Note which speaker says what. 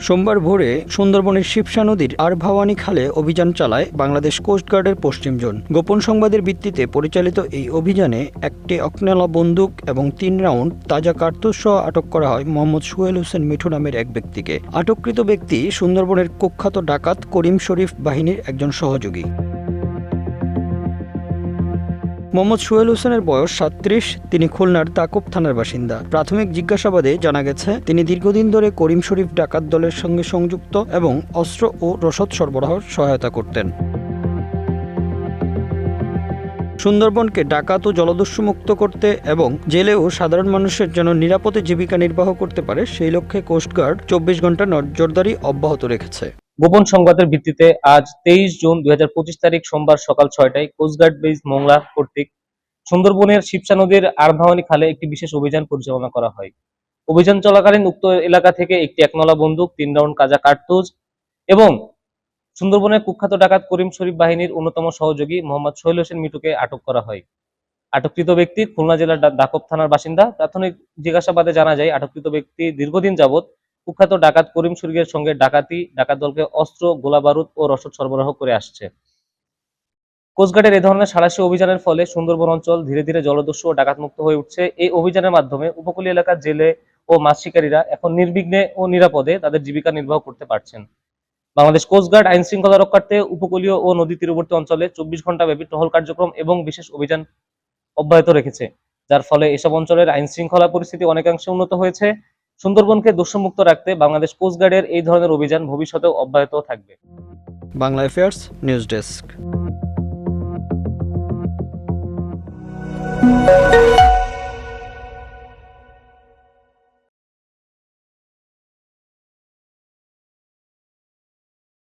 Speaker 1: সোমবার ভোরে সুন্দরবনের শিবসা নদীর আর ভাওয়ানি খালে অভিযান চালায় বাংলাদেশ কোস্টগার্ডের পশ্চিম জোন। গোপন সংবাদের ভিত্তিতে পরিচালিত এই অভিযানে একটি অকনেলা বন্দুক এবং তিন রাউন্ড তাজা কার্তুজ সহ আটক করা হয় মোহাম্মদ সুহেল হোসেন মিঠু নামের এক ব্যক্তিকে। আটককৃত ব্যক্তি সুন্দরবনের কুখ্যাত ডাকাত করিম শরীফ বাহিনীর একজন সহযোগী। মোহাম্মদ সোহেল হোসেনের বয়স সাত্রিশ তিনি খুলনার তাকুব থানার বাসিন্দা। প্রাথমিক জিজ্ঞাসাবাদে জানা গেছে, তিনি দীর্ঘদিন ধরে করিম শরীফ ডাকাত দলের সঙ্গে সংযুক্ত এবং অস্ত্র ও রসদ সরবরাহ সহায়তা করতেন। সুন্দরবনকে ডাকাত ও জলদস্যু মুক্ত করতে এবং জেলেও সাধারণ মানুষের যেন নিরাপদে জীবিকা নির্বাহ করতে পারে, সেই লক্ষ্যে কোস্টগার্ড চব্বিশ ঘণ্টা নজরদারি অব্যাহত রেখেছে।
Speaker 2: গোপন সংবাদের ভিত্তিতে আজ তেইশ জুন দুই হাজার পঁচিশ তারিখ সোমবার সকাল ছয়টায় কোস্টগার্ড বেস মোংলা কর্তৃক সুন্দরবনের শিবসা নদীর আরভাওয়ানি খালে একটি বিশেষ অভিযান পরিচালনা করা হয়। অভিযান চলাকালীন উক্ত এলাকা থেকে একটি একনলা বন্দুক, তিন রাউন্ড কাজা কার্তুজ এবং সুন্দরবনের কুখ্যাত ডাকাত করিম শরীফ বাহিনীর অন্যতম সহযোগী মোহাম্মদ সোহেল হোসেন মিটুকে আটক করা হয়। আটককৃত ব্যক্তি খুলনা জেলার ডা- দাকব থানার বাসিন্দা। প্রাথমিক জিজ্ঞাসাবাদে জানা যায়, আটককৃত ব্যক্তি দীর্ঘদিন যাবৎ কুখ্যাত ডাকাত করিম শরীফের সঙ্গে ডাকাতি, ডাকাত দলকে অস্ত্র গোলাবারুদ ও রসদ সরবরাহ করে আসছে। কোস্টগার্ডের এ ধরনের সাঁড়াশি অভিযানের ফলে সুন্দরবন অঞ্চল ধীরে ধীরে জলদস্যু ও ডাকাতমুক্ত হয়ে উঠছে। এই অভিযানের মাধ্যমে উপকূলীয় এলাকার জেলে ও মাছ শিকারীরা এখন নির্বিঘ্নে ও নিরাপদে তাদের জীবিকা নির্বাহ করতে পারছেন। বাংলাদেশ কোস্টগার্ড আইন শৃঙ্খলা রক্ষার্থে উপকূলীয় ও নদী তীরবর্তী অঞ্চলে চব্বিশ ঘণ্টা ব্যাপী টহল কার্যক্রম এবং বিশেষ অভিযান অব্যাহত রেখেছে, যার ফলে এসব অঞ্চলের আইন শৃঙ্খলা পরিস্থিতি অনেকাংশে উন্নত হয়েছে। সুন্দরবনকে দোষমুক্ত রাখতে বাংলাদেশ কোস্টগার্ডের এই ধরনের অভিযান ভবিষ্যতেও অব্যাহত থাকবে।
Speaker 1: Bangla affairs news desk